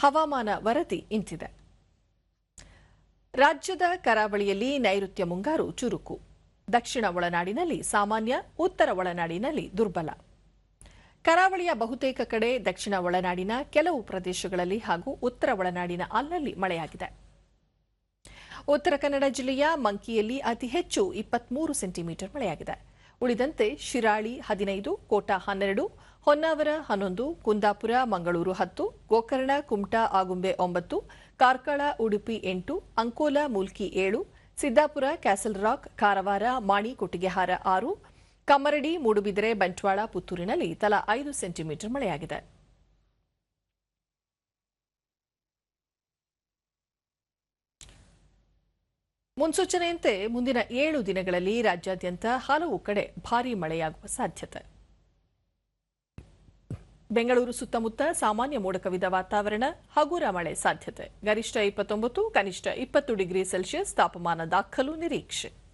ಹವಾಮಾನ ವರದಿ ಇಂತಿದೆ. ರಾಜ್ಯದ ಕರಾವಳಿಯಲ್ಲಿ ನೈಋತ್ಯ ಮುಂಗಾರು ಚುರುಕು. ದಕ್ಷಿಣ ಒಳನಾಡಿನಲ್ಲಿ ಸಾಮಾನ್ಯ, ಉತ್ತರ ಒಳನಾಡಿನಲ್ಲಿ ದುರ್ಬಲ. ಕರಾವಳಿಯ ಬಹುತೇಕ ಕಡೆ ದಕ್ಷಿಣ ಒಳನಾಡಿನ ಕೆಲವು ಪ್ರದೇಶಗಳಲ್ಲಿ ಹಾಗೂ ಉತ್ತರ ಒಳನಾಡಿನ ಅಲ್ಲಲ್ಲಿ ಮಳೆಯಾಗಿದೆ. ಉತ್ತರ ಕನ್ನಡ ಜಿಲ್ಲೆಯ ಮಂಕಿಯಲ್ಲಿ ಅತಿ ಹೆಚ್ಚು ಇಪ್ಪತ್ಮೂರು ಸೆಂಟಿಮೀಟರ್ ಮಳೆಯಾಗಿದೆ. ಉಳಿದಂತೆ ಶಿರಾಳಿ ಹದಿನೈದು, ಕೋಟ ಹನ್ನೆರಡು ಹೊನ್ನಾವರ ಹನ್ನೊಂದು, ಕುಂದಾಪುರ ಮಂಗಳೂರು ಹತ್ತು, ಗೋಕರ್ಣ ಕುಮಟಾ ಆಗುಂಬೆ ಒಂಬತ್ತು, ಕಾರ್ಕಳ ಉಡುಪಿ ಎಂಟು, ಅಂಕೋಲ ಮೂಲ್ಕಿ ಏಳು, ಸಿದ್ದಾಪುರ ಕ್ಯಾಸಲ್ ರಾಕ್, ಕಾರವಾರ ಮಾಣಿ ಕೊಟ್ಟಿಗೆಹಾರ ಆರು, ಕಮ್ಮರಡಿ, ಮೂಡುಬಿದಿರೆ, ಬಂಟ್ವಾಳ, ಪುತ್ತೂರಿನಲ್ಲಿ ತಲಾ ಐದು ಸೆಂಟಿಮೀಟರ್ ಮಳೆಯಾಗಿದೆ. ಮುನ್ಸೂಚನೆಯಂತೆ ಮುಂದಿನ ಏಳು ದಿನಗಳಲ್ಲಿ ರಾಜ್ಯಾದ್ಯಂತ ಹಲವು ಕಡೆ ಭಾರೀ ಮಳೆಯಾಗುವ ಸಾಧ್ಯತೆ. ಬೆಂಗಳೂರು ಸುತ್ತಮುತ್ತ ಸಾಮಾನ್ಯ ಮೋಡಕವಿದ ವಾತಾವರಣ ಹಗುರ ಮಳೆ ಸಾಧ್ಯತೆ. ಗರಿಷ್ಠ ಇಪ್ಪತ್ತೊಂಬತ್ತು, ಕನಿಷ್ಠ ಇಪ್ಪತ್ತು ಡಿಗ್ರಿ ಸೆಲ್ಸಿಯಸ್ ತಾಪಮಾನ ದಾಖಲು ನಿರೀಕ್ಷೆ.